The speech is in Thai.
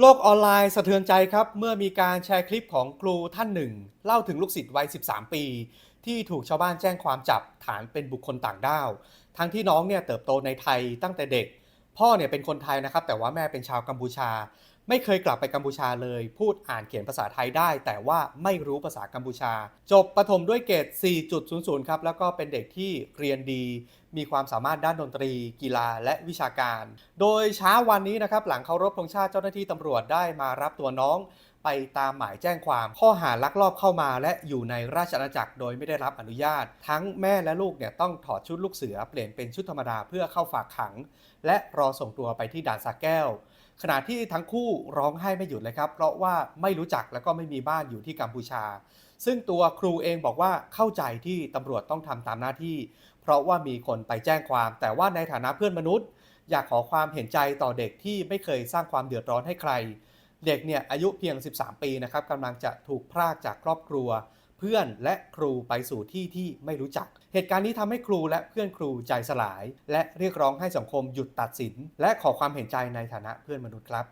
โลกออนไลน์สะเทือนใจครับ เมื่อมีการแชร์คลิปของครูท่านหนึ่ง เล่าถึงลูกศิษย์วัย 13 ปี ที่ถูกชาวบ้านแจ้งความจับฐานเป็นบุคคลต่างด้าว ทั้งที่น้องเนี่ยเติบโตในไทยตั้งแต่เด็ก พ่อเนี่ยเป็นคนไทยนะครับ แต่ว่าแม่เป็นชาวกัมพูชา ไม่เคยกลับไปกัมพูชาเลย พูดอ่านเขียนภาษาไทยได้ แต่ว่าไม่รู้ภาษากัมพูชา จบประถมด้วยเกรด 4.00 ครับ แล้วก็เป็นเด็กที่เรียนดี มีความสามารถด้านดนตรี กีฬาและวิชาการ โดยเช้าวันนี้นะครับ หลังเคารพธงชาติเจ้าหน้าที่ตำรวจได้มารับตัวน้อง ไปตามหมายแจ้งความข้อหาลักลอบเข้ามา และอยู่ในราชอาณาจักรโดยไม่ได้รับอนุญาต ทั้งแม่และลูกเนี่ยต้องถอดชุดลูกเสือเปลี่ยนเป็นชุดธรรมดาเพื่อเข้าฝากขัง และรอส่งตัวไปที่ด่านสาแก้ว ขณะที่ทั้งคู่ร้องไห้ไม่หยุดเลยครับ เพราะว่าไม่รู้จักแล้วก็ไม่มีบ้านอยู่ที่กัมพูชา ซึ่งตัวครูเองบอกว่าเข้าใจที่ตำรวจต้องทำตามหน้าที่ เพราะว่ามีคนไปแจ้งความ แต่ว่าในฐานะเพื่อนมนุษย์ อยากขอความเห็นใจต่อเด็กที่ไม่เคยสร้างความเดือดร้อนให้ใคร เด็กเนี่ยอายุเพียง 13 ปีนะครับกำลังจะถูกพรากจากครอบครัว เพื่อนและครูไปสู่ที่ที่ไม่รู้จัก เหตุการณ์นี้ทำให้ครูและเพื่อนครูใจสลาย และเรียกร้องให้สังคมหยุดตัดสิน และขอความเห็นใจในฐานะเพื่อนมนุษย์ครับ